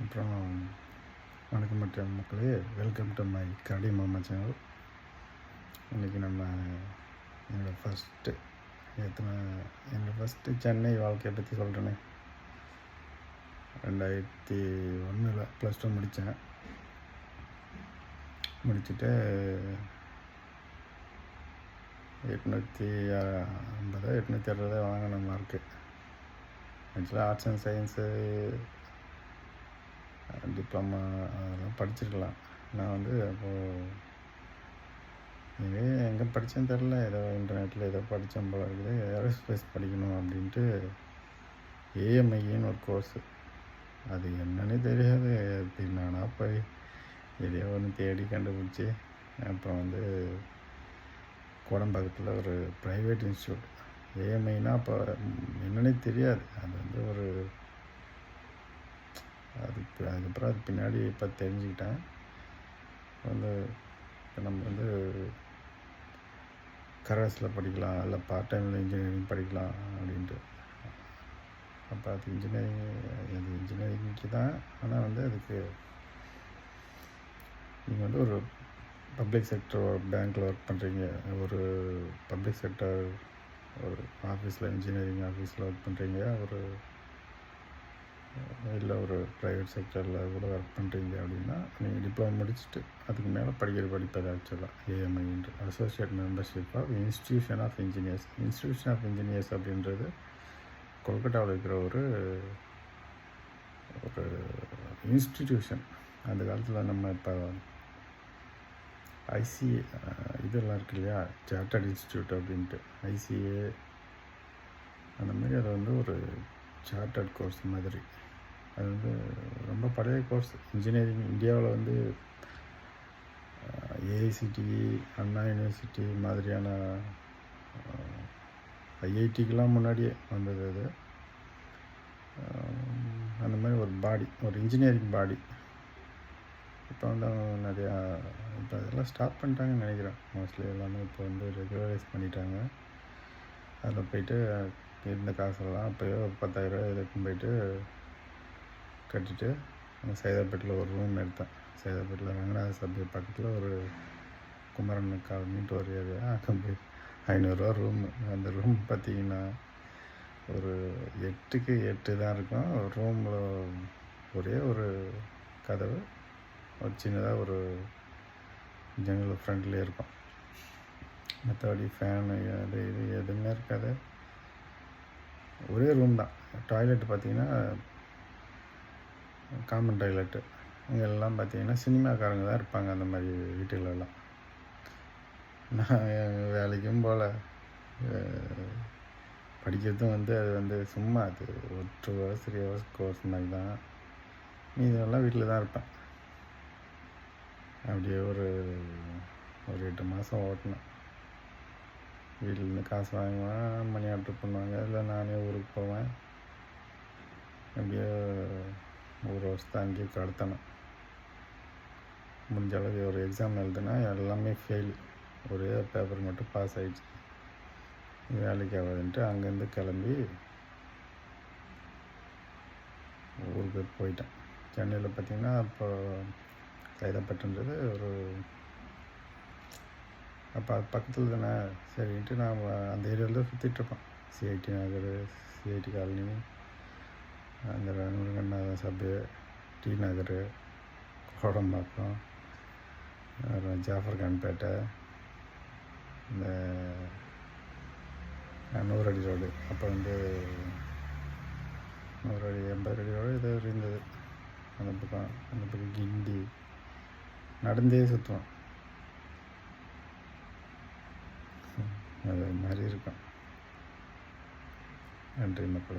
அப்புறம் வணக்கம் மற்ற மக்களே. வெல்கம் டு மை கரடி மாமா சேனல் இன்றைக்கி நம்ம என்னோடய ஃபஸ்ட்டு எத்தனை என்னோடய ஃபஸ்ட்டு சென்னை வாழ்க்கையை பற்றி சொல்கிறேனே ரெண்டாயிரத்தி ஒன்றில் ப்ளஸ் டூ முடித்தேன் முடிச்சுட்டு எட்நூற்றி ஐம்பதோ எட்நூற்றி அறுபதோ வாங்கின மார்க்கு ஆக்சுவலாக ஆர்ட்ஸ் அண்ட் சயின்ஸு டிப்ளமா அதெல்லாம் படிச்சிருக்கலாம். நான் வந்து அப்போது இதே எங்கே படித்தேன்னு தெரில ஏதோ இன்டர்நெட்டில் ஏதோ படித்தேன் போல இருக்குது. ஏரோஸ்பேஸ் படிக்கணும் அப்படின்ட்டு ஏஎம்ஐன்னு ஒரு கோர்ஸு. அது என்னன்னே தெரியாது. நானாக போய் எதையோ ஒன்று தேடி கண்டுபிடிச்சி அப்புறம் வந்து கோடம்பாக்கத்தில் ஒரு ப்ரைவேட் இன்ஸ்டியூட் ஏஎம்ஐனா அப்போ என்னன்னே தெரியாது. அது வந்து அதுக்கு அதுக்கப்புறம் அது பின்னாடி இப்போ தெரிஞ்சுக்கிட்டேன். வந்து இப்போ நம்ம வந்து கரஸில் படிக்கலாம் இல்லை பார்ட் டைமில் இன்ஜினியரிங் படிக்கலாம் அப்படின்ட்டு. அப்போ அது இன்ஜினியரிங் அது இன்ஜினியரிங்க்கு தான். ஆனால் வந்து அதுக்கு நீங்கள் வந்து ஒரு பப்ளிக் செக்டர் பேங்க்கில் ஒர்க் பண்ணுறீங்க ஒரு பப்ளிக் செக்டர் ஒரு ஆஃபீஸில் இன்ஜினியரிங் ஆஃபீஸில் ஒர்க் பண்ணுறீங்க ஒரு இல்லை ஒரு ப்ரைவேட் செக்டரில் கூட ஒர்க் பண்ணுறீங்க அப்படின்னா நீங்கள் டிப்ளமோ முடிச்சுட்டு அதுக்கு மேலே படிக்கிற படிப்பது ஆக்சுவலாக ஏஎம்ஐன்ற associate membership of institution of engineers institution of engineers அப்படின்றது கொல்கட்டாவில் இருக்கிற ஒரு ஒரு இன்ஸ்டிடியூஷன் அந்த காலத்தில் நம்ம இப்போ ஐசி இதெல்லாம் இருக்கு இல்லையா? சார்ட்டர்ட் இன்ஸ்டியூட் அப்படின்ட்டு. ஐசிஏ அந்த மாதிரி அது வந்து ஒரு சார்ட்டர்ட் கோர்ஸ் மாதிரி. அது வந்து ரொம்ப பழைய கோர்ஸ் இன்ஜினியரிங் இந்தியாவில் வந்து ஏஐசிடிஇ அண்ணா யூனிவர்சிட்டி மாதிரியான ஐஐடிக்கெலாம் முன்னாடியே வந்தது அது. அந்த மாதிரி ஒரு பாடி ஒரு இன்ஜினியரிங் பாடி இப்போ வந்து நிறையா இப்போ அதெல்லாம் ஸ்டாப் பண்ணிட்டாங்கன்னு நினைக்கிறேன். மோஸ்ட்லி எல்லாமே இப்போ வந்து ரெகுலரைஸ் பண்ணிட்டாங்க. அதில் போயிட்டு இருந்த காசெல்லாம் அப்போயோ பத்தாயிரரூவா இதுக்கும் போயிட்டு கட்டிட்டு அந்த சைதாப்பேட்டில் ஒரு ரூம் எடுத்தேன். சைதாப்பேட்டில் ரங்கநாத சபை பக்கத்தில் ஒரு குமரன் காலனிட்டு ஒரு ஏரியா அங்கே போய் ஐநூறுரூவா ரூம் அந்த ரூம் பார்த்தீங்கன்னா ஒரு எட்டுக்கு எட்டு தான் இருக்கும். ரூமில் ஒரே ஒரு கதவு ஒரு சின்னதாக ஒரு ஜன்னல் ஃப்ரண்ட்லேயே இருக்கும். மற்றபடி ஃபேனு அது இது எதுவுமே இருக்காது. ஒரே ரூம் தான். டாய்லெட் பார்த்தீங்கன்னா காமன் டாய்லெட்டு இங்கே எல்லாம் பார்த்தீங்கன்னா சினிமாக்காரங்க தான் இருப்பாங்க அந்த மாதிரி வீட்டுகளெல்லாம். நான் வேலைக்கும் போல் படிக்கிறதும் வந்து அது வந்து சும்மா அது ஒரு two hours three hours course மாதிரி தான். மீதெல்லாம் வீட்டில் தான் இருப்பேன். அப்படியே ஒரு ஒரு எட்டு மாதம் ஓட்டினேன் வீட்டிலேருந்து காசு வாங்குவேன் மணி ஆர்டர் பண்ணுவாங்க இல்லை நானே ஊருக்கு போவேன். அப்படியே ஒரு வருஷத்தை அங்கேயே கடத்தினேன் முடிஞ்ச அளவுக்கு ஒரு எக்ஸாம் எழுதுனா எல்லாமே ஃபெயில் ஒரே பேப்பர் மட்டும் பாஸ் ஆகிடுச்சு வேலைக்கு ஆகாதுன்ட்டு அங்கேருந்து கிளம்பி ஊருக்கு போயிட்டேன். சென்னையில் பார்த்தீங்கன்னா அப்போ சைதாப்பட்டுன்றது ஒரு அப்போ அது பக்கத்தில் தானே? சரின்ட்டு நான் அந்த ஏரியாவில் தான் சுற்றிட்டுருப்பேன் சிஐடி நகர் சிஐடி காலனி அந்த முருகண்ணா சபை டி நகர் கோடம்பாக்கம் அப்புறம் ஜாஃபர் கான்பேட்டை இந்த நூறடி ரோடு. அப்போ வந்து நூறடி எண்பது அடி ரோடு ஏதோ இருந்தது. அந்த பக்கம் அந்த பக்கம் கிண்டி நடந்தே சுற்றுவோம் அது மாதிரி இருக்கும். நன்றி மக்களே.